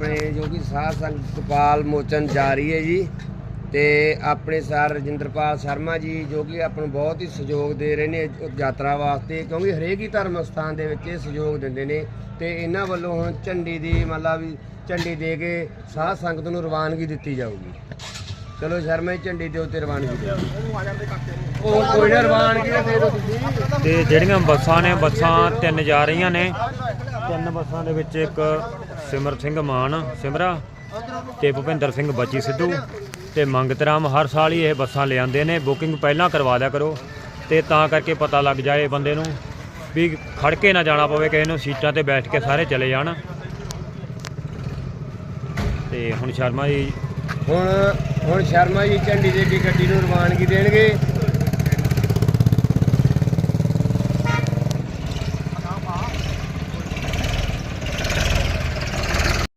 ਆਪਣੇ ਜੋ ਕਿ ਸਾਧ ਸੰਗਤ ਕਪਾਲ ਮੋਚਨ ਜਾਰੀ ਹੈ ਜੀ ਤੇ ਆਪਣੇ ਸਰ ਰਜਿੰਦਰਪਾਲ ਸ਼ਰਮਾ ਜੀ ਜੋ ਕਿ ਆਪਾਂ ਨੂੰ ਬਹੁਤ ਹੀ ਸਹਿਯੋਗ ਦੇ ਰਹੇ ਨੇ ਯਾਤਰਾ ਵਾਸਤੇ, ਕਿਉਂਕਿ ਹਰੇਕ ਹੀ ਧਰਮ ਸਥਾਨ ਦੇ ਵਿੱਚ ਇਹ ਸਹਿਯੋਗ ਦਿੰਦੇ ਨੇ ਤੇ ਇਹਨਾਂ ਵੱਲੋਂ ਹੁਣ ਝੰਡੀ ਦੀ ਮਤਲਬ ਵੀ ਝੰਡੀ ਦੇ ਕੇ ਸਾਧ ਸੰਗਤ ਨੂੰ ਰਵਾਨਗੀ ਦਿੱਤੀ ਜਾਊਗੀ। ਚਲੋ ਸ਼ਰਮਾ ਜੀ, ਝੰਡੀ ਦੇ ਉੱਤੇ ਰਵਾਨਗੀ ਉਹ ਕੋਈ ਨਾ ਰਵਾਨਗੀ ਦੇ ਦਿਓ ਤੁਸੀਂ ਤੇ ਜਿਹੜੀਆਂ ਬੱਸਾਂ ਨੇ, ਬੱਸਾਂ ਤਿੰਨ ਜਾ ਰਹੀਆਂ ਨੇ। ਤਿੰਨ ਬੱਸਾਂ ਦੇ ਵਿੱਚ ਇੱਕ ਸਿਮਰ ਸਿੰਘ ਮਾਨ, ਸਿਮਰਾ ਤੇ ਭੁਪਿੰਦਰ ਸਿੰਘ ਬੱਚੀ ਸਿੱਧੂ ਤੇ ਮੰਗਤ ਰਾਮ ਹਰ ਸਾਲ ਹੀ ਇਹ ਬੱਸਾਂ ਲਿਆਉਂਦੇ ਨੇ। ਬੁਕਿੰਗ ਪਹਿਲਾਂ ਕਰਵਾ ਦਿਆ ਕਰੋ ਤੇ ਤਾਂ ਕਰਕੇ ਪਤਾ ਲੱਗ ਜਾਏ ਬੰਦੇ ਨੂੰ ਵੀ ਖੜ ਕੇ ਨਾ ਜਾਣਾ ਪਵੇ, ਕਿਸੇ ਨੂੰ ਸੀਟਾਂ ਤੇ ਬੈਠ ਕੇ ਸਾਰੇ ਚਲੇ ਜਾਣ। ਤੇ ਹੁਣ ਸ਼ਰਮਾ ਜੀ ਹੁਣ ਹੁਣ ਸ਼ਰਮਾ ਜੀ ਝੰਡੀ ਦੇ ਗੱਡੀ ਨੂੰ ਰਵਾਨਗੀ ਦੇਣਗੇ।